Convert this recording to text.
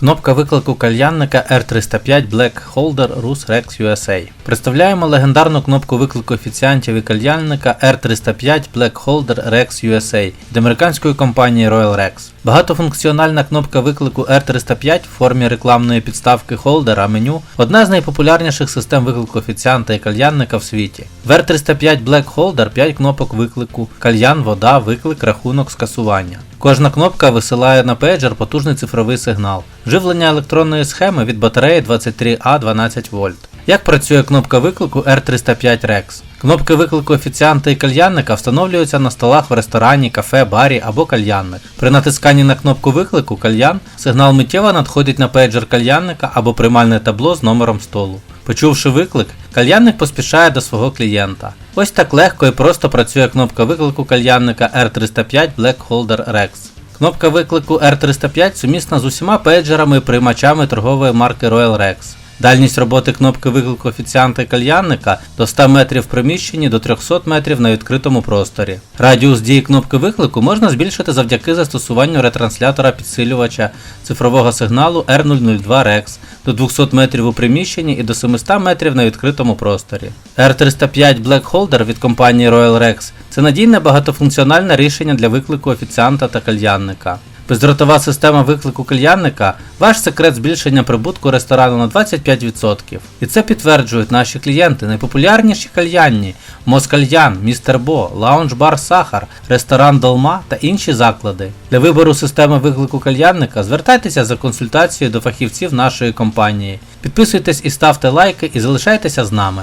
Кнопка виклику кальянника R305 Black Holder Rus Rex USA. Представляємо легендарну кнопку виклику офіціантів і кальянника R305 Black Holder Rex USA від американської компанії Royal Rex. Багатофункціональна кнопка виклику R305 в формі рекламної підставки холдера меню одна з найпопулярніших систем виклику офіціанта і кальянника в світі. В R305 Black Holder 5 кнопок виклику, кальян, вода, виклик, рахунок, скасування. Кожна кнопка висилає на пейджер потужний цифровий сигнал. Живлення електронної схеми від батареї 23А 12 вольт. Як працює кнопка виклику R305 Rex? Кнопки виклику офіціанта і кальянника встановлюються на столах в ресторані, кафе, барі або кальянних. При натисканні на кнопку виклику кальян сигнал миттєво надходить на пейджер кальянника або приймальне табло з номером столу. Почувши виклик, кальянник поспішає до свого клієнта. Ось так легко і просто працює кнопка виклику кальянника R305 Black Holder Rex. Кнопка виклику R305 сумісна з усіма пейджерами і приймачами торгової марки Royal Rex. Дальність роботи кнопки виклику офіціанта і кальянника до 100 метрів в приміщенні до 300 метрів на відкритому просторі. Радіус дії кнопки виклику можна збільшити завдяки застосуванню ретранслятора підсилювача цифрового сигналу R002 Rex до 200 метрів у приміщенні і до 700 метрів на відкритому просторі. R305 Black Holder від компанії Royal Rex це надійне багатофункціональне рішення для виклику офіціанта та кальянника. Бездротова система виклику кальянника ваш секрет збільшення прибутку ресторану на 25%. І це підтверджують наші клієнти, найпопулярніші кальянні Москальян, Містер Бо, Лаунж Бар Сахар, ресторан Долма та інші заклади. Для вибору системи виклику кальянника звертайтеся за консультацією до фахівців нашої компанії. Підписуйтесь і ставте лайки і залишайтеся з нами.